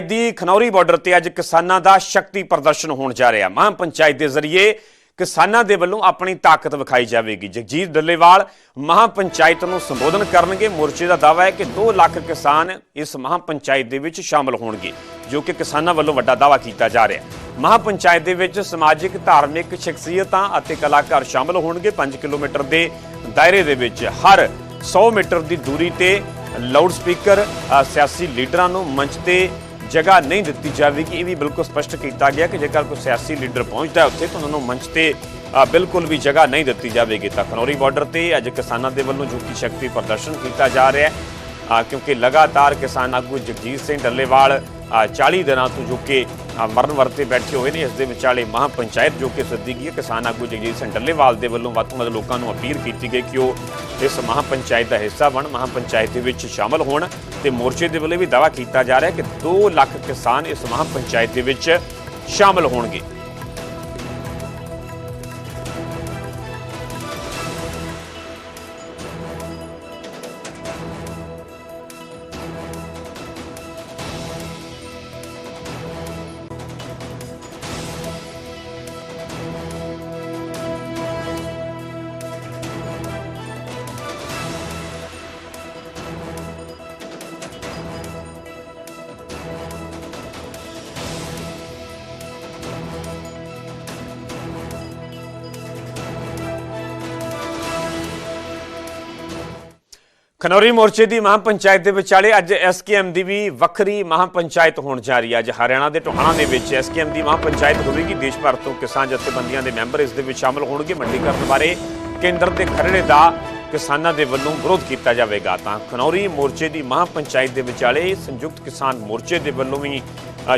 ਦੀ Khanauri border ਤੇ ਅੱਜ ਕਿਸਾਨਾਂ ਦਾ ਸ਼ਕਤੀ ਪ੍ਰਦਰਸ਼ਨ ਹੋਣ ਜਾ ਰਿਹਾ। ਮਹਾਂ ਪੰਚਾਇਤ ਦੇ ਜ਼ਰੀਏ ਕਿਸਾਨਾਂ ਦੇ ਵੱਲੋਂ ਆਪਣੀ ਤਾਕਤ ਵਿਖਾਈ ਜਾਵੇਗੀ। ਜਗਜੀਤ ਡੱਲੇਵਾਲ ਮਹਾਂ ਪੰਚਾਇਤ ਨੂੰ ਸੰਬੋਧਨ ਕਰਨਗੇ। ਮੋਰਚੇ ਦਾ ਦਾਅਵਾ ਹੈ ਕਿ 2 ਲੱਖ ਕਿਸਾਨ ਇਸ ਮਹਾਂ ਪੰਚਾਇਤ ਦੇ ਵਿੱਚ ਸ਼ਾਮਲ ਹੋਣਗੇ, ਜੋ ਕਿ ਕਿਸਾਨਾਂ ਵੱਲੋਂ ਵੱਡਾ ਦਾਅਵਾ ਕੀਤਾ ਜਾ ਰਿਹਾ। ਹੈ ਮਹਾਂ ਪੰਚਾਇਤ ਦੇ ਵਿੱਚ ਸਮਾਜਿਕ, ਧਾਰਮਿਕ, ਸ਼ਖਸੀਅਤਾਂ ਅਤੇ ਕਲਾਕਾਰ ਸ਼ਾਮਲ ਹੋਣਗੇ। 5 ਕਿਲੋਮੀਟਰ ਦੇ ਦਾਇਰੇ ਦੇ ਵਿੱਚ ਹਰ 100 ਮੀਟਰ ਦੀ ਦੂਰੀ ਤੇ ਲਾਊਡ ਸਪੀਕਰ ਸਿਆਸੀ ਲੀਡਰਾਂ ਨੂੰ ਮੰਚ ਤੇ ਜਗ੍ਹਾ ਨਹੀਂ ਦਿੱਤੀ ਜਾਵੇਗੀ। ਇਹ ਵੀ ਬਿਲਕੁਲ ਸਪਸ਼ਟ ਕੀਤਾ ਗਿਆ ਕਿ ਜੇਕਰ ਕੋਈ ਸਿਆਸੀ ਲੀਡਰ ਪਹੁੰਚਦਾ ਹੈ ਉੱਥੇ, ਤਾਂ ਉਹਨਾਂ ਨੂੰ ਮੰਚ ਤੇ ਬਿਲਕੁਲ ਵੀ ਜਗ੍ਹਾ ਨਹੀਂ ਦਿੱਤੀ ਜਾਵੇਗੀ। ਤਾਂ ਖਨੌਰੀ ਬਾਰਡਰ ਤੇ ਅੱਜ ਕਿਸਾਨਾਂ ਦੇ ਵੱਲੋਂ ਜੋ ਕਿ ਸ਼ਕਤੀ ਪ੍ਰਦਰਸ਼ਨ ਕੀਤਾ ਜਾ ਰਿਹਾ ਹੈ ਕਿਉਂਕਿ ਲਗਾਤਾਰ ਕਿਸਾਨ ਆਗੂ ਜਗਜੀਤ ਸਿੰਘ ਡੱਲੇਵਾਲ 40 ਦਿਨਾਂ ਤੋਂ ਜੋ ਕਿ ਮਰਨ ਵਰਤੇ ਬੈਠੇ ਹੋਏ ਨੇ, ਇਸ ਦੇ ਵਿਚਾਲੇ ਮਹਾਂ ਪੰਚਾਇਤ ਜੋ ਕਿ ਸੱਦੀ ਗਈ ਹੈ, ਕਿਸਾਨ ਆਗੂ ਜਗਜੀਤ ਸਿੰਘ ਡੱਲੇਵਾਲ ਦੇ ਵੱਲੋਂ ਵੱਧ ਤੋਂ ਵੱਧ ਲੋਕਾਂ ਨੂੰ ਅਪੀਲ ਕੀਤੀ ਗਈ ਕਿ ਉਹ ਇਸ ਮਹਾਂ ਪੰਚਾਇਤ ਦਾ ਹਿੱਸਾ ਬਣ ਮਹਾਂ ਪੰਚਾਇਤ ਦੇ ਵਿੱਚ ਸ਼ਾਮਲ ਹੋਣ ਤੇ ਮੋਰਚੇ ਦੇ ਵੱਲੋਂ ਵੀ ਦਾਅਵਾ ਕੀਤਾ ਜਾ ਰਿਹਾ ਕਿ 2 ਲੱਖ ਕਿਸਾਨ ਇਸ ਮਹਾਂ ਪੰਚਾਇਤ ਦੇ ਵਿੱਚ ਸ਼ਾਮਲ ਹੋਣਗੇ। ਖਨੌਰੀ ਮੋਰਚੇ ਦੀ ਮਹਾਂ ਪੰਚਾਇਤ ਦੇ ਵਿਚਾਲੇ ਅੱਜ ਐਸਕੇਐਮ ਦੀ ਵੀ ਵੱਖਰੀ ਮਹਾਂ ਪੰਚਾਇਤ ਹੋਣ ਜਾ ਰਹੀ ਹੈ। ਅੱਜ ਹਰਿਆਣਾ ਦੇ ਟੋਹਾਣਾ ਦੇ ਵਿੱਚ ਐਸਕੇਐਮ ਦੀ ਮਹਾਂ ਪੰਚਾਇਤ ਹੋਵੇਗੀ। ਦੇਸ਼ ਭਰ ਤੋਂ ਕਿਸਾਨ ਜਥੇਬੰਦੀਆਂ ਦੇ ਮੈਂਬਰ ਇਸ ਦੇ ਵਿੱਚ ਸ਼ਾਮਲ ਹੋਣਗੇ। ਮੰਡੀਕਰਨ ਬਾਰੇ ਕੇਂਦਰ ਦੇ ਖਰੜੇ ਦਾ ਕਿਸਾਨਾਂ ਦੇ ਵੱਲੋਂ ਵਿਰੋਧ ਕੀਤਾ ਜਾਵੇਗਾ। ਤਾਂ ਖਨੌਰੀ ਮੋਰਚੇ ਦੀ ਮਹਾਂ ਪੰਚਾਇਤ ਦੇ ਵਿਚਾਲੇ ਸੰਯੁਕਤ ਕਿਸਾਨ ਮੋਰਚੇ ਦੇ ਵੱਲੋਂ ਵੀ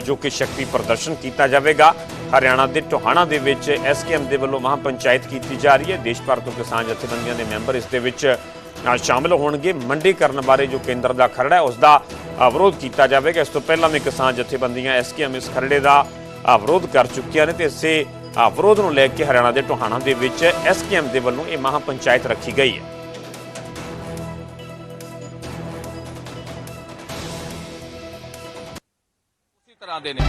ਜੋ ਕਿ ਸ਼ਕਤੀ ਪ੍ਰਦਰਸ਼ਨ ਕੀਤਾ ਜਾਵੇਗਾ। ਹਰਿਆਣਾ ਦੇ ਟੋਹਾਣਾ ਦੇ ਵਿੱਚ ਐਸਕੇਐਮ ਦੇ ਵੱਲੋਂ ਮਹਾਂ ਪੰਚਾਇਤ ਕੀਤੀ ਜਾ ਰਹੀ ਹੈ। ਦੇਸ਼ ਭਰ ਤੋਂ ਕਿਸਾਨ ਜਥੇਬੰਦੀਆਂ ਦੇ ਮੈਂਬਰ ਇਸ ਦੇ ਵਿੱਚ ਸ਼ਾਮਿਲ ਹੋਣਗੇ। ਮੰਡੀਕਰਨ ਬਾਰੇ ਜੋ ਕੇਂਦਰ ਦਾ ਖਰੜਾ ਹੈ ਉਸ ਦਾ ਵਿਰੋਧ ਕੀਤਾ ਜਾਵੇਗਾ। ਇਸ ਤੋਂ ਪਹਿਲਾਂ ਵੀ ਕਿਸਾਨ ਜਥੇਬੰਦੀਆਂ ਐਸਕੇਐਮ ਇਸ ਖਰੜੇ ਦਾ ਅ, ਵਿਰੋਧ ਕਰ ਚੁੱਕੀਆਂ ਨੇ ਤੇ ਇਸੇ ਅ, ਵਿਰੋਧ ਨੂੰ ਲੈ ਕੇ ਹਰਿਆਣਾ ਦੇ ਟੋਹਾਣਾ ਦੇ ਵਿੱਚ ਐਸਕੇਐਮ ਦੇ ਵੱਲੋਂ ਇਹ ਮਹਾਂ ਪੰਚਾਇਤ ਰੱਖੀ ਗਈ ਹੈ। ਤਰ੍ਹਾਂ ਦੇ ਨੇ।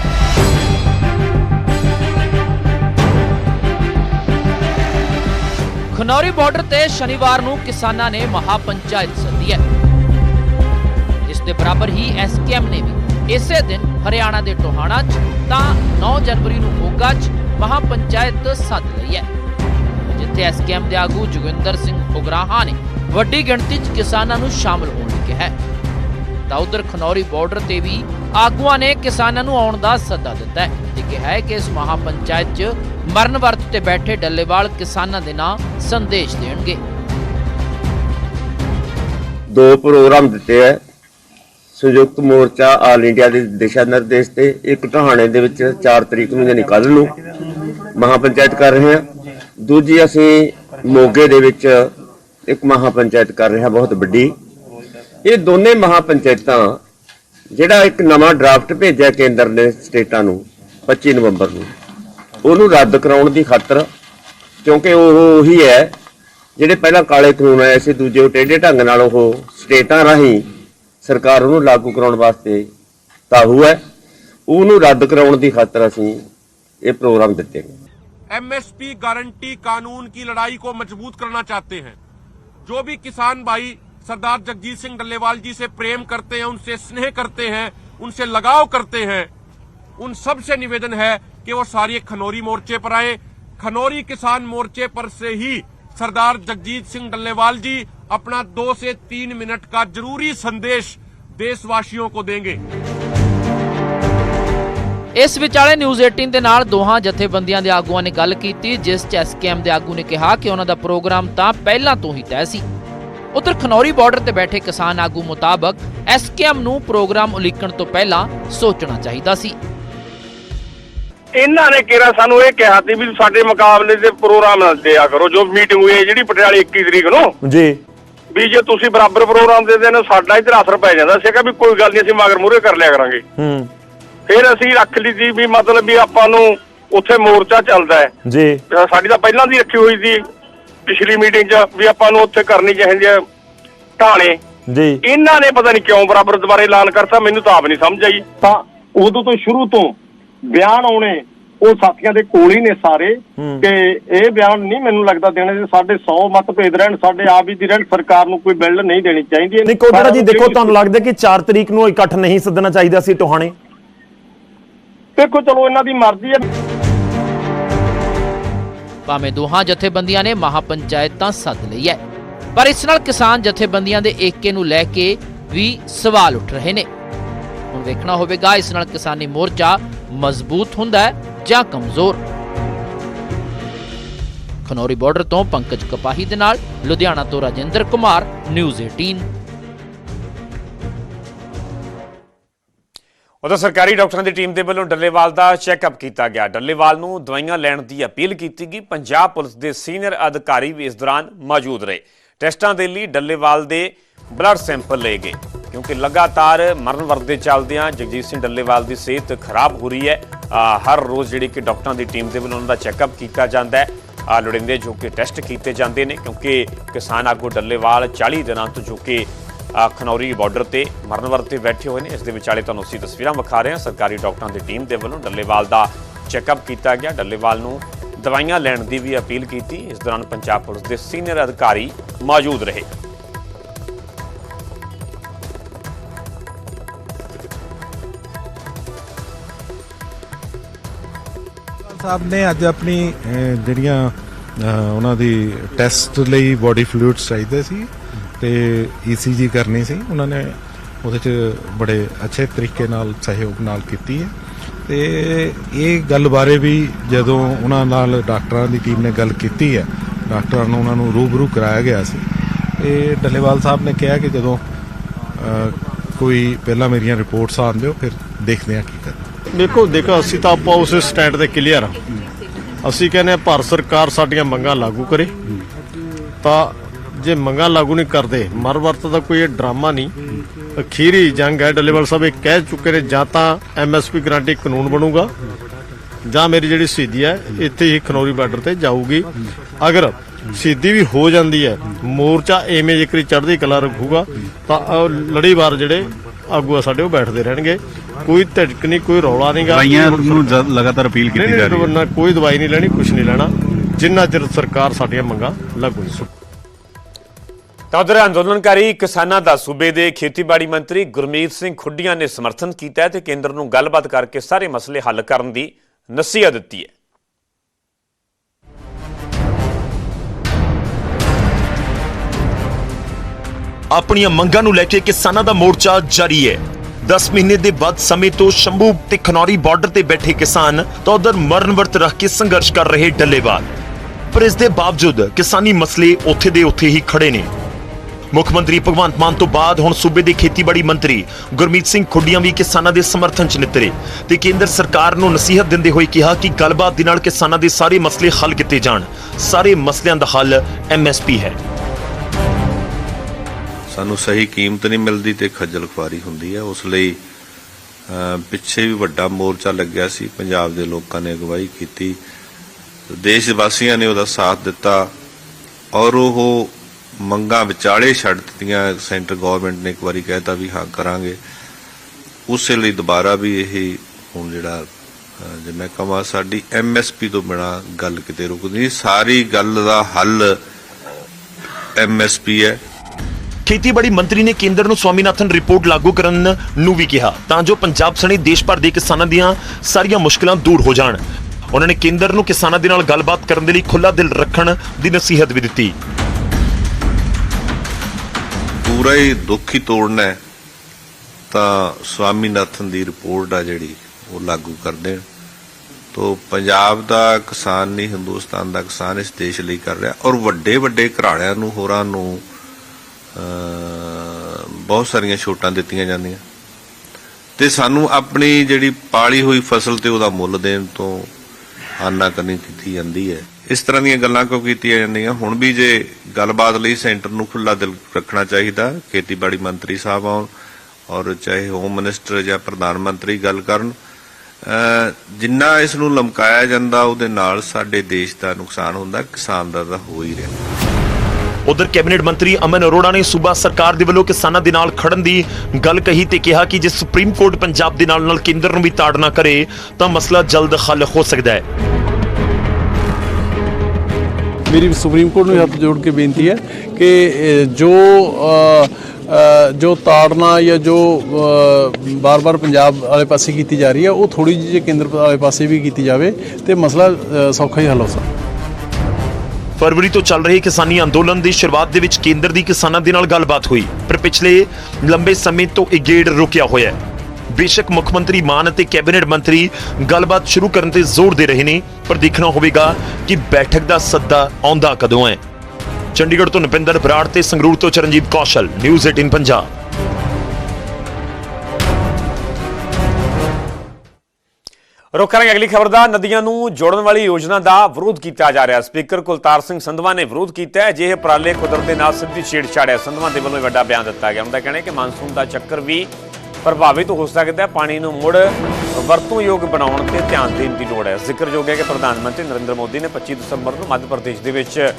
ਖਨੌਰੀ ਬਾਰਡਰ ਤੇ ਸ਼ਨੀਵਾਰ ਨੂੰ ਕਿਸਾਨਾਂ ਨੇ ਮਹਾਪੰਚਾਇਤ ਸੱਦੀ ਹੈ। ਇਸ ਦੇ ਬਰਾਬਰ ਹੀ ਐਸਕੇਐਮ ਨੇ ਵੀ ਇਸੇ ਦਿਨ ਹਰਿਆਣਾ ਦੇ ਟੋਹਾਣਾ 'ਚ ਤਾਂ 9 ਜਨਵਰੀ ਨੂੰ ਮੋਗਾ 'ਚ ਮਹਾਪੰਚਾਇਤ ਸੱਦ ਲਈ ਹੈ। ਜਿੱਥੇ ਐਸਕੇਐਮ ਦੇ ਆਗੂ ਜੋਗਿੰਦਰ ਸਿੰਘ ਉਗਰਾਹਾਂ ਨੇ ਵੱਡੀ ਗਿਣਤੀ 'ਚ ਕਿਸਾਨਾਂ ਨੂੰ ਸ਼ਾਮਲ ਹੋਣ ਲਈ ਕਿਹਾ ਤਾਂ ਉਧਰ ਖਨੌਰੀ ਬਾਰਡਰ ਤੇ ਵੀ ਆਗੂਆਂ ਨੇ ਕਿਸਾਨਾਂ ਨੂੰ ਆਉਣ ਦਾ ਸੱਦਾ ਦਿੱਤਾ ਹੈ। ਤੇ ਕਿਹਾ ਹੈ ਕਿ ਇਸ ਮਹਾਪੰਚਾਇਤ 'ਚ ਮਰਨ ਵਰਤ ਤੇ ਬੈਠੇ ਡੱਲੇਵਾਲ ਕਿਸਾਨਾਂ ਦੇ ਨਾਂ ਸੰਦੇਸ਼ ਦੇਣਗੇ। ਦੋ ਪ੍ਰੋਗਰਾਮ ਦਿੱਤੇ ਹੈ ਸੰਯੁਕਤ ਮੋਰਚਾ ਆਲ ਇੰਡੀਆ ਦੇ ਦਿਸ਼ਾ ਨਿਰਦੇਸ਼ ਤੇ ਇੱਕ ਟਹਾਣੇ ਦੇ ਵਿੱਚ 4 ਤਰੀਕ ਨੂੰ ਯਾਨੀ ਕੱਲ ਨੂੰ ਮਹਾਪੰਚਾਇਤ ਕਰ ਰਹੇ ਹਾਂ। ਦੂਜੀ ਅਸੀਂ ਮੋਗੇ ਦੇ ਵਿੱਚ ਇੱਕ ਮਹਾਪੰਚਾਇਤ ਕਰ ਰਹੇ ਹਾਂ, ਬਹੁਤ ਵੱਡੀ। ਇਹ ਦੋਨੇ ਮਹਾਪੰਚਾਇਤਾਂ ਜਿਹੜਾ ਇੱਕ ਨਵਾਂ ਡਰਾਫਟ ਭੇਜਿਆ ਕੇਂਦਰ ਨੇ ਸਟੇਟਾਂ ਨੂੰ 25 ਨਵੰਬਰ ਨੂੰ। ਉਹਨੂੰ ਰੱਦ ਕਰਾਉਣ ਦੀ ਖਾਤਰ ਕਿਉਂਕਿ ਉਹ ਉਹੀ ਹੈ ਜਿਹੜੇ ਪਹਿਲਾਂ ਕਾਲੇ ਕਾਨੂੰਨ ਆਏ ਸੀ ਦੂਜੇ ਉਹ ਟੇਢੇ ਢੰਗ ਨਾਲ ਉਹ ਸਟੇਟਾਂ ਰਾਹੀਂ ਸਰਕਾਰ ਉਹਨੂੰ ਲਾਗੂ ਕਰਾਉਣ ਵਾਸਤੇ ਤਾਹੂ ਹੈ ਉਹਨੂੰ ਰੱਦ ਕਰਾਉਣ ਦੀ ਖਾਤਰ ਅਸੀਂ ਇਹ ਪ੍ਰੋਗਰਾਮ ਦਿੱਤੇ ਨੇ एमएसपी गारंटी कानून की लड़ाई को मजबूत करना चाहते हैं जो भी किसान भाई सरदार जगजीत सिंह डल्लेवाल जी से प्रेम करते हैं उनसे स्नेह करते हैं उनसे लगाव करते हैं उन सब से निवेदन है कि वो सारे खनौरी मोर्चे पर आए खनौरी किसान मोर्चे पर से ही सरदार जगजीत सिंह डल्लेवाल जी अपना दो से तीन मिनट का जरूरी संदेश देशवासियों को देंगे ਇਸ ਵਿਚਾਲੇ ਨਿਊਜ਼ 18 ਦੇ ਨਾਲ ਦੋਹਾਂ ਜਥੇਬੰਦੀਆਂ ਦੇ ਆਗੂਆਂ ਨੇ ਗੱਲ ਕੀਤੀ ਜਿਸ 'ਚ ਐਸਕੇਐਮ ਦੇ ਆਗੂ ਨੇ ਕਿਹਾ ਕਿ ਉਹਨਾਂ ਦਾ ਪ੍ਰੋਗਰਾਮ ਤਾਂ ਪਹਿਲਾਂ ਤੋਂ ਹੀ ਤੈਅ ਸੀ ਉਧਰ ਖਨੌਰੀ ਬਾਰਡਰ ਤੇ ਬੈਠੇ ਕਿਸਾਨ ਆਗੂ ਮੁਤਾਬਕ ਐਸਕੇਐਮ ਨੂੰ ਪ੍ਰੋਗਰਾਮ ਉਲੀਕਣ ਤੋਂ ਪਹਿਲਾਂ ਸੋਚਣਾ ਚਾਹੀਦਾ ਸੀ ਇਹਨਾਂ ਨੇ ਕਿਹਾ ਸਾਨੂੰ ਇਹ ਕਿਹਾ ਸੀ ਵੀ ਸਾਡੇ ਮੁਕਾਬਲੇ ਦੇ ਪ੍ਰੋਗਰਾਮ ਨਾ ਦਿਆ ਕਰੋ ਜੋ ਮੀਟਿੰਗ ਹੋਈ ਹੈ ਜਿਹੜੀ ਪਟਿਆਲੇ 21 ਤਰੀਕ ਨੂੰ। ਜੀ। ਵੀ ਜੇ ਤੁਸੀਂ ਬਰਾਬਰ ਪ੍ਰੋਗਰਾਮ ਦੇ ਦੇਣ ਸਾਡਾ ਇਧਰ ਅਸਰ ਪੈ ਜਾਂਦਾ। ਸੀਗਾ ਵੀ ਕੋਈ ਗੱਲ ਨਹੀਂ ਅਸੀਂ ਮਗਰ ਮੂਰੇ ਕਰ ਲਿਆ ਕਰਾਂਗੇ। ਹੂੰ। ਫਿਰ ਅਸੀਂ ਰੱਖ ਲਈ ਸੀ ਵੀ ਮਤਲਬ ਵੀ ਆਪਾਂ ਨੂੰ ਉੱਥੇ ਮੋਰਚਾ ਚੱਲਦਾ ਹੈ। ਜੀ। ਸਾਡੀ ਤਾਂ ਪਹਿਲਾਂ ਦੀ ਰੱਖੀ ਹੋਈ ਸੀ ਪਿਛਲੀ ਮੀਟਿੰਗ 'ਚ ਵੀ ਆਪਾਂ ਨੂੰ ਉੱਥੇ ਕਰਨੀ ਚਾਹੀਦੀ ਹੈ ਢਾਣੇ। ਜੀ। ਇਹਨਾਂ ਨੇ ਪਤਾ ਨਹੀਂ ਕਿਉਂ ਬਰਾਬਰ ਦੁਬਾਰੇ ਐਲਾਨ ਕਰਤਾ ਮੈਨੂੰ ਤਾਂ ਆਪ ਨਹੀਂ ਸਮਝ ਆਈ। ਤਾਂ ਉਦੋਂ ਤੋਂ ਸ਼ੁਰੂ ਤੋਂ ਬਿਆਨ ਆਉਣੇ ਉਹ ਸਾਥੀਆਂ ਦੇ ਕੋਲ ਹੀ ਨੇ ਸਾਰੇ। ਕਿ ਇਹ ਬਿਆਨ ਨਹੀਂ ਮੈਨੂੰ ਲੱਗਦਾ ਦੇਣੇ। ਦੇ ਸਾਡੇ 100 ਮਤਭੇਦ ਰਹਿਣ ਸਾਡੇ ਆਪ ਹੀ ਦੀ ਰਹਿਣ ਸਰਕਾਰ ਨੂੰ ਕੋਈ ਬਿੱਲ ਨਹੀਂ ਦੇਣੀ ਚਾਹੀਦੀ। ਨਹੀਂ ਕੋਟੜਾ ਜੀ ਦੇਖੋ ਤੁਹਾਨੂੰ ਲੱਗਦਾ ਕਿ 4 ਤਰੀਕ ਨੂੰ ਇਕੱਠ ਨਹੀਂ ਸੱਦਣਾ ਚਾਹੀਦਾ ਸੀ ਟੋਹਾਣੇ ਦੇਖੋ ਚਲੋ ਇਹਨਾਂ ਦੀ ਮਰਜ਼ੀ ਹੈ। ਭਾਵੇਂ ਦੋਹਾਂ ਜਥੇਬੰਦੀਆਂ ਨੇ ਮਹਾਪੰਚਾਇਤ ਤਾਂ ਸੱਦ ਲਈ ਹੈ ਪਰ ਇਸ ਨਾਲ ਕਿਸਾਨ ਜਥੇਬੰਦੀਆਂ ਦੇ ਏਕੇ ਨੂੰ ਲੈ ਕੇ ਵੀ ਸਵਾਲ ਉੱਠ ਰਹੇ ਨੇ। ਹੁਣ ਵੇਖਣਾ ਹੋਵੇਗਾ ਇਸ ਨਾਲ ਕਿਸਾਨੀ ਮੋਰਚਾ ਮਜ਼ਬੂਤ ਹੁੰਦਾ ਹੈ ਜਾਂ ਕਮਜ਼ੋਰ? ਖਨੌਰੀ ਬਾਰਡਰ ਤੋਂ ਪੰਕਜ ਕਪਾਹੀ ਦੇ ਨਾਲ ਲੁਧਿਆਣਾ ਤੋਂ ਰਾਜਿੰਦਰ ਕੁਮਾਰ ਨਿਊਜ਼ 18 ਉਧਰ ਸਰਕਾਰੀ ਡਾਕਟਰਾਂ ਦੀ ਟੀਮ ਦੇ ਵੱਲੋਂ ਡੱਲੇਵਾਲ ਦਾ ਚੈੱਕਅਪ ਕੀਤਾ ਗਿਆ। ਡੱਲੇਵਾਲ ਨੂੰ ਦਵਾਈਆਂ ਲੈਣ ਦੀ ਅਪੀਲ ਕੀਤੀ ਗਈ। ਪੰਜਾਬ ਪੁਲਿਸ ਦੇ ਸੀਨੀਅਰ ਅਧਿਕਾਰੀ ਵੀ ਇਸ ਦੌਰਾਨ ਮੌਜੂਦ ਰਹੇ। ਟੈਸਟਾਂ ਦੇ ਲਈ ਡੱਲੇਵਾਲ ਦੇ ਬਲੱਡ ਸੈਂਪਲ ਲਏ ਗਏ, ਕਿਉਂਕਿ ਲਗਾਤਾਰ ਮਰਨ ਵਰਤੇ ਚੱਲਦਿਆਂ ਜਗਜੀਤ ਸਿੰਘ ਡੱਲੇਵਾਲ ਦੀ ਸਿਹਤ ਖਰਾਬ ਹੋ ਰਹੀ ਹੈ। ਹਰ ਰੋਜ਼ ਜਿਹੜੀ ਕਿ ਡਾਕਟਰਾਂ ਦੀ ਟੀਮ ਦੇ ਵੱਲੋਂ ਉਹਨਾਂ ਦਾ ਚੈੱਕਅਪ ਕੀਤਾ ਜਾਂਦਾ ਹੈ। ਅਹ ਲੋੜੀਂਦੇ ਜੋ ਕਿ ਟੈਸਟ ਕੀਤੇ ਜਾਂਦੇ ਨੇ, ਕਿਉਂਕਿ ਕਿਸਾਨ ਆਗੂ ਡੱਲੇਵਾਲ 40 ਦਿਨਾਂ ਤੋਂ ਜੋ ਕਿ ਖਨੌਰੀ ਬਾਰਡਰ ਤੇ ਮਰਨ ਵਰਤੇ ਬੈਠੇ ਹੋਏ ਨੇ। ਇਸ ਦੇ ਵਿਚਾਲੇ ਤੁਹਾਨੂੰ ਅਸੀਂ ਤਸਵੀਰਾਂ ਵਿਖਾ ਰਹੇ ਹਾਂ। ਸਰਕਾਰੀ ਡਾਕਟਰਾਂ ਦੀ ਟੀਮ ਦੇ ਵੱਲੋਂ ਡੱਲੇਵਾਲ ਦਾ ਚੈੱਕਅਪ ਕੀਤਾ ਗਿਆ। ਡੱਲੇਵਾਲ ਨੂੰ ਦਵਾਈਆਂ ਲੈਣ ਦੀ ਵੀ ਅਪੀਲ ਕੀਤੀ। ਇਸ ਦੌਰਾਨ ਪੰਜਾਬ ਪੁਲਿਸ ਦੇ ਸੀਨੀਅਰ ਅਧਿਕਾਰੀ ਮੌਜੂਦ ਰਹੇ। ਸਾਹਿਬ ਨੇ ਅੱਜ ਆਪਣੀ ਜਿਹੜੀਆਂ ਉਹਨਾਂ ਦੀ ਟੈਸਟ ਲਈ ਬਾਡੀ ਫਲੂਇਡਸ ਚਾਹੀਦੇ ਸੀ ਤੇ ਈਸੀਜੀ ਕਰਨੀ ਸੀ। ਉਹਨਾਂ ਨੇ ਉਹਦੇ ਚ ਬੜੇ ਅੱਛੇ ਤਰੀਕੇ ਨਾਲ ਸਹਿਯੋਗ ਨਾਲ ਕੀਤੀ ਹੈ। ਤੇ ਇਹ ਗੱਲ ਬਾਰੇ ਵੀ ਜਦੋਂ ਉਹਨਾਂ ਨਾਲ ਡਾਕਟਰਾਂ ਦੀ ਟੀਮ ਨੇ ਗੱਲ ਕੀਤੀ ਹੈ, ਡਾਕਟਰਾਂ ਨੂੰ ਉਹਨਾਂ ਨੂੰ ਰੂਬਰੂ ਕਰਾਇਆ ਗਿਆ ਸੀ ਇਹ ਡੱਲੇਵਾਲ ਸਾਹਿਬ ਨੇ ਕਿਹਾ ਕਿ ਜਦੋਂ ਕੋਈ ਪਹਿਲਾਂ ਮੇਰੀਆਂ ਰਿਪੋਰਟਸ ਆਉਣ ਦਿਓ, ਫਿਰ ਦੇਖਦੇ ਹਾਂ ਕੀ ਕਰ ਦੇਖੋ ਦੇਖੋ, ਅਸੀਂ ਤਾਂ ਆਪਾਂ ਉਸ ਸਟੈਂਡ ਤੇ ਕਲੀਅਰ ਆ ਅਸੀਂ ਕਹਿੰਦੇ ਆ ਭਾਰਤ ਸਰਕਾਰ ਸਾਡੀਆਂ ਮੰਗਾਂ ਲਾਗੂ ਕਰੇ। ਤਾਂ ਜੇ ਮੰਗਾਂ ਲਾਗੂ ਨਹੀਂ ਕਰਦੇ ਮਰ ਵਰਤ ਦਾ ਕੋਈ ਇਹ ਡਰਾਮਾ ਨਹੀਂ। ਅਖੀਰੀ ਜੰਗ ਹੈ ਡੱਲੇਵਾਲ ਸਾਹਿਬ ਇਹ ਕਹਿ ਚੁੱਕੇ ਨੇ ਜਾਂ ਤਾਂ ਐਮਐਸਪੀ ਗਰੰਟੀ ਕਾਨੂੰਨ ਬਣੂਗਾ ਜਾਂ ਮੇਰੀ ਜਿਹੜੀ ਸ਼ਹੀਦੀ ਹੈ ਇੱਥੇ ਹੀ ਖਨੌਰੀ ਬਾਰਡਰ ਤੇ ਜਾਊਗੀ। ਅਗਰ ਸ਼ਹੀਦੀ ਵੀ ਹੋ ਜਾਂਦੀ ਹੈ ਮੋਰਚਾ ਐਵੇਂ ਜੇਕਰ ਚੜ੍ਹਦੀ ਕਲਾ ਰੱਖੂਗਾ ਤਾਂ ਲੜੀਵਾਰ ਜਿਹੜੇ ਆਗੂ ਆ ਸਾਡੇ ਉਹ ਬੈਠਦੇ ਰਹਿਣਗੇ। ਕੋਈ ਧੜਕ ਨਹੀਂ ਕੋਈ ਰੌਲਾ ਨਹੀਂਗਾ ਦਵਾਈਆਂ ਨੂੰ ਲਗਾਤਾਰ ਅਪੀਲ ਕੀਤੀ ਜਾ ਰਹੀ ਹੈ। ਕੋਈ ਦਵਾਈ ਨਹੀਂ ਲੈਣੀ ਕੁਝ ਨਹੀਂ ਲੈਣਾ। ਜਿੰਨਾ ਚਿਰ ਸਰਕਾਰ ਸਾਡੀਆਂ ਮੰਗਾਂ ਲਾਗੂ ਨਹੀਂ ਤਾਂ ਉਧਰ ਅੰਦੋਲਨਕਾਰੀ ਕਿਸਾਨਾਂ ਦਾ ਸੂਬੇ ਦੇ ਖੇਤੀਬਾੜੀ ਮੰਤਰੀ ਗੁਰਮੀਤ ਸਿੰਘ ਖੁੱਡੀਆਂ ਨੇ ਸਮਰਥਨ ਕੀਤਾ ਹੈ ਤੇ ਕੇਂਦਰ ਨੂੰ ਗੱਲਬਾਤ ਕਰਕੇ ਸਾਰੇ ਮਸਲੇ ਹੱਲ ਕਰਨ ਦੀ ਨਸੀਹਤ ਦਿੱਤੀ ਹੈ। ਆਪਣੀਆਂ ਮੰਗਾਂ ਨੂੰ ਲੈ ਕੇ ਕਿਸਾਨਾਂ ਦਾ ਮੋਰਚਾ ਜਾਰੀ ਹੈ। 10 ਮਹੀਨੇ ਦੇ ਵੱਧ ਸਮੇਂ ਤੋਂ ਸ਼ੰਭੂ ਤੇ ਖਨੌਰੀ ਬਾਰਡਰ ਤੇ ਬੈਠੇ ਕਿਸਾਨ ਤਾਂ ਉਧਰ ਮਰਨ ਵਰਤ ਰੱਖ ਕੇ ਸੰਘਰਸ਼ ਕਰ ਰਹੇ ਡੱਲੇਵਾਲ। ਪਰ ਇਸ ਦੇ ਬਾਵਜੂਦ ਕਿਸਾਨੀ ਮਸਲੇ ਉੱਥੇ ਦੇ ਉੱਥੇ ਹੀ ਖੜੇ ਨੇ। ਮੁੱਖ ਮੰਤਰੀ ਭਗਵੰਤ ਮਾਨ ਤੋਂ ਬਾਅਦ ਹੁਣ ਸੂਬੇ ਦੇ ਖੇਤੀਬਾੜੀ ਮੰਤਰੀ ਗੁਰਮੀਤ ਸਿੰਘ ਖੁੱਡੀਆਂ ਵੀ ਕਿਸਾਨਾਂ ਦੇ ਸਮਰਥਨ 'ਚ ਨਿਤਰੇ ਤੇ ਕੇਂਦਰ ਸਰਕਾਰ ਨੂੰ ਨਸੀਹਤ ਦਿੰਦੇ ਹੋਏ ਕਿਹਾ ਕਿ ਗੱਲਬਾਤ ਦੇ ਨਾਲ ਕਿਸਾਨਾਂ ਦੇ ਸਾਰੇ ਮਸਲੇ ਹੱਲ ਕੀਤੇ ਜਾਣ। ਸਾਰੇ ਮਸਲਿਆਂ ਦਾ ਹੱਲ ਐਮਐਸਪੀ ਹੈ। ਸਾਨੂੰ ਸਹੀ ਕੀਮਤ ਨਹੀਂ ਮਿਲਦੀ ਤੇ ਖੱਜਲ ਖੁਆਰੀ ਹੁੰਦੀ ਹੈ। ਉਸ ਲਈ ਪਿੱਛੇ ਵੀ ਵੱਡਾ ਮੋਰਚਾ ਲੱਗਿਆ ਸੀ। ਪੰਜਾਬ ਦੇ ਲੋਕਾਂ ਨੇ ਅਗਵਾਈ ਕੀਤੀ। ਦੇਸ਼ ਵਾਸੀਆਂ ਨੇ ਉਹਦਾ ਸਾਥ ਦਿੱਤਾ। ਔਰ ਉਹ ਮੰਗਾਂ ਵਿਚਾਲੇ ਛੱਡ ਦਿੱਤੀਆਂ, ਸੈਂਟਰ ਗਵਰਨਮੈਂਟ ਨੇ ਇੱਕ ਵਾਰੀ ਕਹਿਤਾ ਵੀ ਹਾਂ, ਕਰਾਂਗੇ। ਉਸੇ ਲਈ ਦੁਬਾਰਾ ਵੀ ਇਹ ਹੁਣ ਜਿਹੜਾ ਜੇ ਮੈਂ ਕਹਾਂ, ਸਾਡੀ ਐਮਐਸਪੀ ਤੋਂ ਬਿਨਾ ਗੱਲ ਕਿਤੇ ਰੁਕਦੀ ਨਹੀਂ। ਸਾਰੀ ਗੱਲ ਦਾ ਹੱਲ ਐਮਐਸਪੀ ਹੈ। ਖੇਤੀਬਾੜੀ ਮੰਤਰੀ ਨੇ ਕੇਂਦਰ ਨੂੰ ਸਵਾਮੀਨਾਥਨ ਰਿਪੋਰਟ ਲਾਗੂ ਕਰਨ ਨੂੰ ਵੀ ਕਿਹਾ, ਤਾਂ ਜੋ ਪੰਜਾਬ ਸਣੇ ਦੇਸ਼ ਭਰ ਦੇ ਕਿਸਾਨਾਂ ਦੀਆਂ ਸਾਰੀਆਂ ਮੁਸ਼ਕਲਾਂ ਦੂਰ ਹੋ ਜਾਣ। ਉਹਨਾਂ ਨੇ ਕੇਂਦਰ ਨੂੰ ਕਿਸਾਨਾਂ ਦੇ ਨਾਲ ਗੱਲਬਾਤ ਕਰਨ ਦੇ ਲਈ ਖੁੱਲ੍ਹਾ ਦਿਲ ਰੱਖਣ ਦੀ ਨਸੀਹਤ ਵੀ ਦਿੱਤੀ। ਪੂਰਾ ਹੀ ਦੁੱਖ ਹੀ ਤੋੜਨਾ ਹੈ, ਤਾਂ ਸਵਾਮੀਨਾਥਨ ਦੀ ਰਿਪੋਰਟ ਆ ਜਿਹੜੀ, ਉਹ ਲਾਗੂ ਕਰ ਦੇਣ ਤੋ ਪੰਜਾਬ ਦਾ ਕਿਸਾਨ ਨਹੀਂ, ਹਿੰਦੁਸਤਾਨ ਦਾ ਕਿਸਾਨ ਇਸ ਦੇਸ਼ ਲਈ ਕਰ ਰਿਹਾ, ਔਰ ਵੱਡੇ ਵੱਡੇ ਘਰਾਣਿਆਂ ਨੂੰ, ਹੋਰਾਂ ਨੂੰ ਬਹੁਤ ਸਾਰੀਆਂ ਛੋਟਾਂ ਦਿੱਤੀਆਂ ਜਾਂਦੀਆਂ। ਤੇ ਸਾਨੂੰ ਆਪਣੀ ਜਿਹੜੀ ਪਾਲੀ ਹੋਈ ਫਸਲ ਤੇ ਉਹਦਾ ਮੁੱਲ ਦੇਣ ਤੋਂ ਆਨਾ ਕੀਤੀ ਜਾਂਦੀ ਹੈ। ਇਸ ਤਰ੍ਹਾਂ ਦੀਆਂ ਗੱਲਾਂ ਕਿਉਂ ਕੀਤੀਆਂ ਜਾਂਦੀਆਂ? ਹੁਣ ਵੀ ਜੇ ਗੱਲਬਾਤ ਲਈ ਸੈਂਟਰ ਨੂੰ ਖੁੱਲਾ ਦਿਲ ਰੱਖਣਾ ਚਾਹੀਦਾ, ਖੇਤੀਬਾੜੀ ਮੰਤਰੀ ਸਾਹਿਬ ਆਉਣ ਔਰ ਚਾਹੇ ਹੋਮ ਮਿਨਿਸਟਰ ਜਾਂ ਪ੍ਰਧਾਨ ਮੰਤਰੀ ਗੱਲ ਕਰਨ ਜਿੰਨਾ ਇਸ ਨੂੰ ਲਮਕਾਇਆ ਜਾਂਦਾ, ਉਹਦੇ ਨਾਲ ਸਾਡੇ ਦੇਸ਼ ਦਾ ਨੁਕਸਾਨ ਹੁੰਦਾ, ਕਿਸਾਨ ਦਾ ਤਾਂ ਹੋ ਹੀ ਰਿਹਾ। ਉਧਰ ਕੈਬਨਿਟ ਮੰਤਰੀ ਅਮਨ ਅਰੋੜਾ ਨੇ ਸੂਬਾ ਸਰਕਾਰ ਦੇ ਵੱਲੋਂ ਕਿਸਾਨਾਂ ਦੇ ਨਾਲ ਖੜਨ ਦੀ ਗੱਲ ਕਹੀ ਤੇ ਕਿਹਾ ਕਿ ਜੇ ਸੁਪਰੀਮ ਕੋਰਟ ਪੰਜਾਬ ਦੇ ਨਾਲ ਨਾਲ ਕੇਂਦਰ ਨੂੰ ਵੀ ਤਾੜਨਾ ਕਰੇ, ਤਾਂ ਮਸਲਾ ਜਲਦ ਹੱਲ ਹੋ ਸਕਦਾ ਹੈ। ਮੇਰੀ ਸੁਪਰੀਮ ਕੋਰਟ ਨੂੰ ਹੱਥ ਜੋੜ ਕੇ ਬੇਨਤੀ ਹੈ ਕਿ ਜੋ ਜੋ ਤਾੜਨਾ ਜਾਂ ਜੋ ਬਾਰ-ਬਾਰ ਪੰਜਾਬ ਵਾਲੇ ਪਾਸੇ ਕੀਤੀ ਜਾ ਰਹੀ ਹੈ, ਉਹ ਥੋੜੀ ਜਿਹੀ ਜੇ ਕੇਂਦਰ ਵਾਲੇ ਪਾਸੇ ਵੀ ਕੀਤੀ ਜਾਵੇ, ਤੇ ਮਸਲਾ ਸੌਖਾ ਹੀ ਹੱਲ ਹੋ ਸਕਦਾ ਫਰਵਰੀ ਤੋਂ ਚੱਲ ਰਹੇ ਕਿਸਾਨੀ ਅੰਦੋਲਨ ਦੀ ਸ਼ੁਰੂਆਤ ਦੇ ਵਿੱਚ ਕੇਂਦਰ ਦੀ ਕਿਸਾਨਾਂ ਦੇ ਨਾਲ ਗੱਲਬਾਤ ਹੋਈ, ਪਰ ਪਿਛਲੇ ਲੰਬੇ ਸਮੇਂ ਤੋਂ ਇਹ ਗੇੜ ਰੁਕਿਆ ਹੋਇਆ ਹੈ। ਬੇਸ਼ੱਕ ਮੁੱਖ ਮੰਤਰੀ ਮਾਨ ਅਤੇ ਕੈਬਨਿਟ ਮੰਤਰੀ ਗੱਲਬਾਤ ਸ਼ੁਰੂ ਕਰਨ ਤੇ ਜ਼ੋਰ ਦੇ ਰਹੇ ਨੇ, ਪਰ ਦੇਖਣਾ ਹੋਵੇਗਾ ਕਿ ਬੈਠਕ ਦਾ ਸੱਦਾ ਆਉਂਦਾ ਕਦੋਂ ਹੈ। ਚੰਡੀਗੜ੍ਹ ਤੋਂ ਨਪਿੰਦਰ ਬਰਾੜ ਤੇ ਸੰਗਰੂਰ ਤੋਂ ਚਰਨਜੀਤ ਕੌਸ਼ਲ ਨਿਊਜ਼ 18 ਪੰਜਾਬ। ਰੁਕ ਕਰਾਂਗੇ ਅਗਲੀ ਖਬਰ ਦਾ। ਨਦੀਆਂ ਨੂੰ ਜੋੜਨ ਵਾਲੀ ਯੋਜਨਾ ਦਾ ਵਿਰੋਧ ਕੀਤਾ ਜਾ ਰਿਹਾ। ਸਪੀਕਰ ਕੁਲਤਾਰ ਸਿੰਘ ਸੰਧਵਾ ਨੇ ਵਿਰੋਧ ਕੀਤਾ ਹੈ। ਅਜਿਹੇ ਉਪਰਾਲੇ ਕੁਦਰਤ ਦੇ ਨਾਲ ਸਿੱਧੀ ਛੇੜਛਾੜ ਹੈ। ਸੰਧਵਾ ਦੇ ਵੱਲੋਂ ਵੱਡਾ ਬਿਆਨ ਦਿੱਤਾ ਗਿਆ। ਉਹਨਾਂ ਦਾ ਕਹਿਣਾ ਹੈ ਕਿ ਮਾਨਸੂਨ ਦਾ ਚੱਕਰ ਵੀ ਪ੍ਰਭਾਵਿਤ ਹੋ ਸਕਦਾ ਹੈ। ਪਾਣੀ ਨੂੰ ਮੁੜ ਵਰਤੋਂਯੋਗ ਬਣਾਉਣ ਤੇ ਧਿਆਨ ਦੇਣ ਦੀ ਲੋੜ ਹੈ। ਜ਼ਿਕਰਯੋਗ ਹੈ ਕਿ ਪ੍ਰਧਾਨ ਮੰਤਰੀ ਨਰਿੰਦਰ ਮੋਦੀ ਨੇ 25 ਦਸੰਬਰ ਨੂੰ ਮੱਧ ਪ੍ਰਦੇਸ਼ ਦੇ ਵਿੱਚ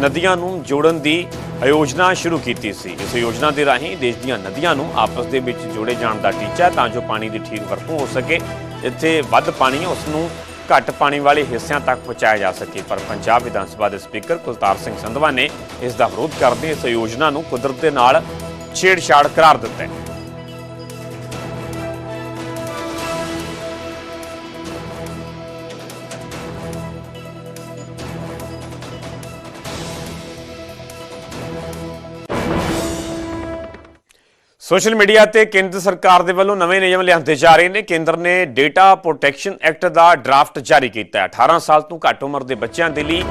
ਨਦੀਆਂ ਨੂੰ ਜੋੜਨ ਦੀ ਆਯੋਜਨਾ ਸ਼ੁਰੂ ਕੀਤੀ ਸੀ। ਇਸ ਯੋਜਨਾ ਦੇ ਰਾਹੀਂ ਦੇਸ਼ ਦੀਆਂ ਨਦੀਆਂ ਨੂੰ ਆਪਸ ਦੇ ਵਿੱਚ ਜੋੜੇ ਜਾਣ ਦਾ ਟੀਚਾ ਤਾਂ ਜੋ ਪਾਣੀ ਦੀ ਠੀਕ ਵਰਤੋਂ ਹੋ ਸਕੇ। ਜਿੱਥੇ ਵੱਧ ਪਾਣੀ ਹੈ ਉਸ ਨੂੰ ਘੱਟ ਪਾਣੀ ਵਾਲੇ ਹਿੱਸਿਆਂ ਤੱਕ ਪਹੁੰਚਾਇਆ ਜਾ ਸਕੇ। ਪਰ ਪੰਜਾਬ ਵਿਧਾਨ ਸਭਾ ਦੇ ਸਪੀਕਰ ਕੁਲਤਾਰ ਸਿੰਘ ਸੰਧਵਾ ਨੇ ਇਸ ਦਾ ਵਿਰੋਧ ਕਰਦੇ ਇਸ ਯੋਜਨਾ ਨੂੰ ਕੁਦਰਤ ਦੇ ਨਾਲ ਛੇੜਛਾੜ ਕਰਾਰ ਦਿੱਤਾ ਹੈ। ਸੋਸ਼ਲ ਮੀਡੀਆ ਤੇ ਕੇਂਦਰ ਸਰਕਾਰ ਦੇ ਵੱਲੋਂ ਨਵੇਂ ਨਿਯਮ ਲਿਆਂਦੇ ਜਾ ਰਹੇ ਨੇ। ਕੇਂਦਰ ਨੇ ਡੇਟਾ ਪ੍ਰੋਟੈਕਸ਼ਨ ਐਕਟ ਦਾ ਡਰਾਫਟ ਜਾਰੀ ਕੀਤਾ ਹੈ। 18 ਸਾਲ ਤੋਂ ਘੱਟ ਉਮਰ ਦੇ ਬੱਚਿਆਂ ਦੇ ਲਈ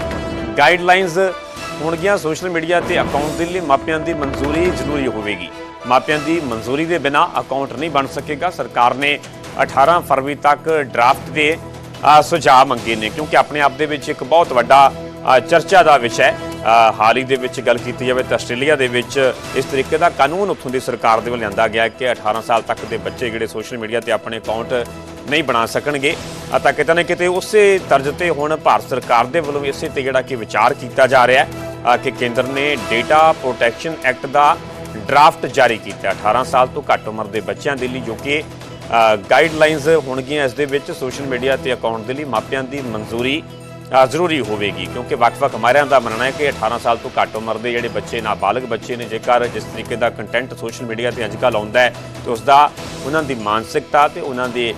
ਗਾਈਡਲਾਈਨਸ ਹੋਣਗੀਆਂ। ਸੋਸ਼ਲ ਮੀਡੀਆ ਤੇ ਅਕਾਊਂਟ ਦੇ ਲਈ ਮਾਪਿਆਂ ਦੀ ਮਨਜ਼ੂਰੀ ਜ਼ਰੂਰੀ ਹੋਵੇਗੀ। ਮਾਪਿਆਂ ਦੀ ਮਨਜ਼ੂਰੀ ਦੇ ਬਿਨਾ ਅਕਾਊਂਟ ਨਹੀਂ ਬਣ ਸਕੇਗਾ। ਸਰਕਾਰ ਨੇ 18 ਫਰਵਰੀ ਤੱਕ ਡਰਾਫਟ ਦੇ ਸੁਝਾਅ ਮੰਗੇ ਨੇ। ਕਿਉਂਕਿ ਆਪਣੇ ਆਪ ਦੇ ਵਿੱਚ ਇੱਕ ਬਹੁਤ ਵੱਡਾ ਚਰਚਾ ਦਾ ਵਿਸ਼ਾ ਹੈ। ਹਾਲ ਹੀ ਦੇ ਵਿੱਚ ਗੱਲ ਕੀਤੀ ਜਾਵੇ ਤਾਂ ਆਸਟ੍ਰੇਲੀਆ ਦੇ ਵਿੱਚ ਇਸ ਤਰੀਕੇ ਦਾ ਕਾਨੂੰਨ ਉੱਥੋਂ ਦੀ ਸਰਕਾਰ ਦੇ ਵੱਲ ਲਿਆਂਦਾ ਗਿਆ ਕਿ 18 ਸਾਲ ਤੱਕ ਦੇ ਬੱਚੇ ਜਿਹੜੇ ਸੋਸ਼ਲ ਮੀਡੀਆ ਤੇ ਆਪਣੇ ਅਕਾਊਂਟ ਨਹੀਂ ਬਣਾ ਸਕਣਗੇ ਤਾਂ ਕਿਤੇ ਨਾ ਕਿਤੇ ਉਸੇ ਤਰਜ਼ ਤੇ ਹੁਣ ਭਾਰਤ ਸਰਕਾਰ ਦੇ ਵੱਲੋਂ ਇਸੇ ਤੇ ਜਿਹੜਾ ਕਿ ਵਿਚਾਰ ਕੀਤਾ ਜਾ ਰਿਹਾ ਹੈ ਕਿ ਕੇਂਦਰ ਨੇ ਡੇਟਾ ਪ੍ਰੋਟੈਕਸ਼ਨ ਐਕਟ ਦਾ ਡਰਾਫਟ ਜਾਰੀ ਕੀਤਾ ਹੈ। 18 ਸਾਲ ਤੋਂ ਘੱਟ ਉਮਰ ਦੇ ਬੱਚਿਆਂ ਦੇ ਲਈ ਜੋ ਕਿ ਗਾਈਡਲਾਈਨਸ ਹੋਣਗੀਆਂ ਇਸ ਦੇ ਵਿੱਚ ਸੋਸ਼ਲ ਮੀਡੀਆ ਤੇ ਅਕਾਊਂਟ ਦੇ ਲਈ ਮਾਪਿਆਂ ਦੀ ਮਨਜ਼ੂਰੀ ਜ਼ਰੂਰੀ ਹੋਵੇਗੀ, ਕਿਉਂਕਿ ਵੱਖ-ਵੱਖ ਮਾਹਿਰਾਂ ਦਾ ਮੰਨਣਾ ਹੈ ਕਿ 18 ਸਾਲ ਤੋਂ ਘੱਟ ਉਮਰ ਦੇ ਜਿਹੜੇ ਬੱਚੇ, ਨਾਬਾਲਗ ਬੱਚੇ ਨੇ, ਜੇਕਰ ਜਿਸ ਤਰੀਕੇ ਦਾ ਕੰਟੈਂਟ ਸੋਸ਼ਲ ਮੀਡੀਆ ਤੇ ਅੱਜਕੱਲ ਆਉਂਦਾ ਹੈ, ਤੇ ਉਸ ਦਾ ਉਹਨਾਂ ਦੀ ਮਾਨਸਿਕਤਾ ਤੇ ਉਹਨਾਂ ਦੇ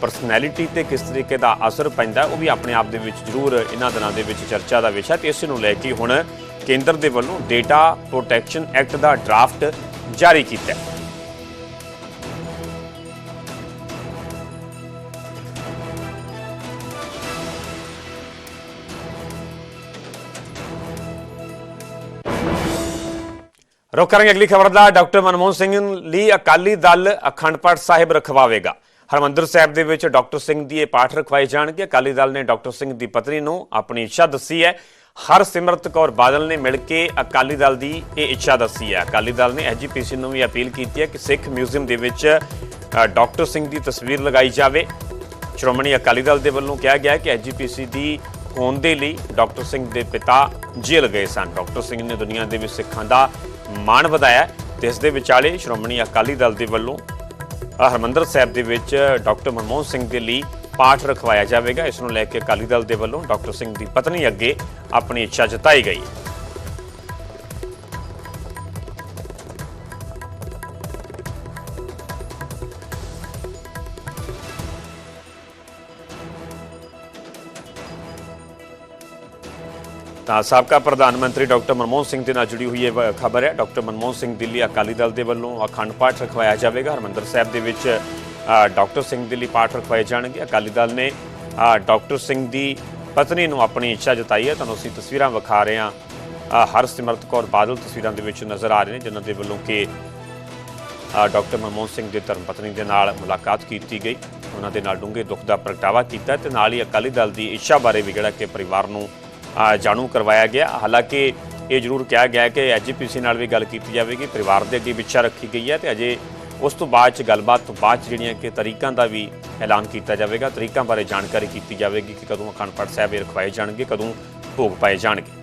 ਪਰਸਨੈਲਿਟੀ ਤੇ ਕਿਸ ਤਰੀਕੇ ਦਾ ਅਸਰ ਪੈਂਦਾ, ਉਹ ਵੀ ਆਪਣੇ ਆਪ ਦੇ ਵਿੱਚ ਜ਼ਰੂਰ ਇਹਨਾਂ ਦਿਨਾਂ ਦੇ ਵਿੱਚ ਚਰਚਾ ਦਾ ਵਿਸ਼ਾ ਤੇ ਇਸ ਨੂੰ ਲੈ ਕੇ ਹੁਣ ਕੇਂਦਰ ਦੇ ਵੱਲੋਂ ਡੇਟਾ ਪ੍ਰੋਟੈਕਸ਼ਨ ਐਕਟ ਦਾ ਡਰਾਫਟ ਜਾਰੀ ਕੀਤਾ ਹੈ। ਰੁਕ ਕਰਾਂਗੇ ਅਗਲੀ ਖਬਰ ਦਾ। ਡਾਕਟਰ ਮਨਮੋਹਨ ਸਿੰਘ ਲਈ ਅਕਾਲੀ ਦਲ ਅਖੰਡ ਪਾਠ ਸਾਹਿਬ ਰਖਵਾਵੇਗਾ। ਹਰਮੰਦਰ ਸਾਹਿਬ ਦੇ ਵਿੱਚ ਡਾਕਟਰ ਸਿੰਘ ਦੀ ਇਹ ਪਾਠ ਰਖਵਾਏ ਜਾਣਗੇ। ਅਕਾਲੀ ਦਲ ਨੇ ਡਾਕਟਰ ਸਿੰਘ ਦੀ ਪਤਨੀ ਨੂੰ ਆਪਣੀ ਇੱਛਾ ਦੱਸੀ ਹੈ। ਹਰਸਿਮਰਤ ਕੌਰ ਬਾਦਲ ਨੇ ਮਿਲ ਕੇ ਅਕਾਲੀ ਦਲ ਦੀ ਇਹ ਇੱਛਾ ਦੱਸੀ ਹੈ। ਅਕਾਲੀ ਦਲ ਨੇ ਐਜੀਪੀਸੀ ਨੂੰ ਵੀ ਅਪੀਲ ਕੀਤੀ ਹੈ ਕਿ ਸਿੱਖ ਮਿਊਜ਼ੀਅਮ ਦੇ ਵਿੱਚ ਡਾਕਟਰ ਸਿੰਘ ਦੀ ਤਸਵੀਰ ਲਗਾਈ ਜਾਵੇ। ਸ਼੍ਰੋਮਣੀ ਅਕਾਲੀ ਦਲ ਦੇ ਵੱਲੋਂ ਕਿਹਾ ਗਿਆ ਹੈ ਕਿ ਐਜੀਪੀਸੀ ਦੀ ਹੋਣ ਦੇ ਲਈ ਡਾਕਟਰ ਸਿੰਘ ਦੇ ਪਿਤਾ ਜੇਲ੍ਹ ਗਏ ਸਨ। ਡਾਕਟਰ ਸਿੰਘ ਨੇ ਦੁਨੀਆ ਦੇ ਵਿੱਚ ਸਿੱਖਾਂ ਦਾ ਮਾਣ ਵਧਾਇਆ ਤੇ ਇਸ ਦੇ ਵਿਚਾਲੇ ਸ਼੍ਰੋਮਣੀ ਅਕਾਲੀ ਦਲ ਦੇ ਵੱਲੋਂ ਅ, ਹਰਿਮੰਦਰ ਸਾਹਿਬ ਦੇ ਵਿੱਚ ਡਾਕਟਰ ਮਨਮੋਹਨ ਸਿੰਘ ਦੇ ਲਈ ਪਾਠ ਰਖਵਾਇਆ ਜਾਵੇਗਾ। ਇਸ ਨੂੰ ਲੈ ਕੇ ਅਕਾਲੀ ਦਲ ਦੇ ਵੱਲੋਂ ਡਾਕਟਰ ਸਿੰਘ ਦੀ ਪਤਨੀ ਅੱਗੇ ਆਪਣੀ ਇੱਛਾ ਜਤਾਈ ਗਈ। ਹੈ ਤਾਂ ਸਾਬਕਾ ਪ੍ਰਧਾਨ ਮੰਤਰੀ ਡਾਕਟਰ ਮਨਮੋਹਨ ਸਿੰਘ ਦੇ ਨਾਲ ਜੁੜੀ ਹੋਈ ਇਹ ਖਬਰ ਹੈ। ਡਾਕਟਰ ਮਨਮੋਹਨ ਸਿੰਘ ਦਿੱਲੀ ਅਕਾਲੀ ਦਲ ਦੇ ਵੱਲੋਂ ਅਖੰਡ ਪਾਠ ਰਖਵਾਇਆ ਜਾਵੇਗਾ। ਹਰਮੰਦਰ ਸਾਹਿਬ ਦੇ ਵਿੱਚ ਡਾਕਟਰ ਸਿੰਘ ਦਿੱਲੀ ਪਾਠ ਰਖਵਾਏ ਜਾਣਗੇ। ਅਕਾਲੀ ਦਲ ਨੇ ਡਾਕਟਰ ਸਿੰਘ ਦੀ ਪਤਨੀ ਨੂੰ ਆਪਣੀ ਇੱਛਾ ਜਤਾਈ ਹੈ। ਤੁਹਾਨੂੰ ਅਸੀਂ ਤਸਵੀਰਾਂ ਵਿਖਾ ਰਹੇ ਹਾਂ। ਹਰਸਿਮਰਤ ਕੌਰ ਬਾਦਲ ਤਸਵੀਰਾਂ ਦੇ ਵਿੱਚ ਨਜ਼ਰ ਆ ਰਹੇ ਨੇ, ਜਿਨ੍ਹਾਂ ਦੇ ਵੱਲੋਂ ਕਿ ਡਾਕਟਰ ਮਨਮੋਹਨ ਸਿੰਘ ਦੇ ਧਰਮ ਪਤਨੀ ਦੇ ਨਾਲ ਮੁਲਾਕਾਤ ਕੀਤੀ ਗਈ। ਉਹਨਾਂ ਦੇ ਨਾਲ ਡੂੰਘੇ ਦੁੱਖ ਦਾ ਪ੍ਰਗਟਾਵਾ ਕੀਤਾ ਤੇ ਨਾਲ ਹੀ ਅਕਾਲੀ ਦਲ ਦੀ ਇੱਛਾ ਬਾਰੇ ਵੀ ਜਿਹੜਾ ਕਿ ਪਰਿਵਾਰ ਨੂੰ ਜਾਣੂ ਕਰਵਾਇਆ ਗਿਆ। ਹਾਲਾਂਕਿ ਇਹ ਜ਼ਰੂਰ ਕਿਹਾ ਗਿਆ ਹੈ ਕਿ ਐਜੀਪੀਸੀ ਨਾਲ ਵੀ ਗੱਲ ਕੀਤੀ ਜਾਵੇਗੀ। ਪਰਿਵਾਰ ਦੇ ਅੱਗੇ ਵੀ ਰੱਖੀ ਗਈ ਹੈ ਤੇ ਅਜੇ ਉਸ ਤੋਂ ਬਾਅਦ ਚ ਗੱਲਬਾਤ ਤੋਂ ਬਾਅਦ 'ਚ ਜਿਹੜੀਆਂ ਕਿ ਤਰੀਕਾਂ ਦਾ ਵੀ ਐਲਾਨ ਕੀਤਾ ਜਾਵੇਗਾ। ਤਰੀਕਾਂ ਬਾਰੇ ਜਾਣਕਾਰੀ ਕੀਤੀ ਜਾਵੇਗੀ ਕਿ ਕਦੋਂ ਅਖੰਡ ਪਾਠ ਸਾਹਿਬ ਇਹ ਰਖਵਾਏ ਜਾਣਗੇ, ਕਦੋਂ ਭੋਗ ਪਾਏ ਜਾਣਗੇ।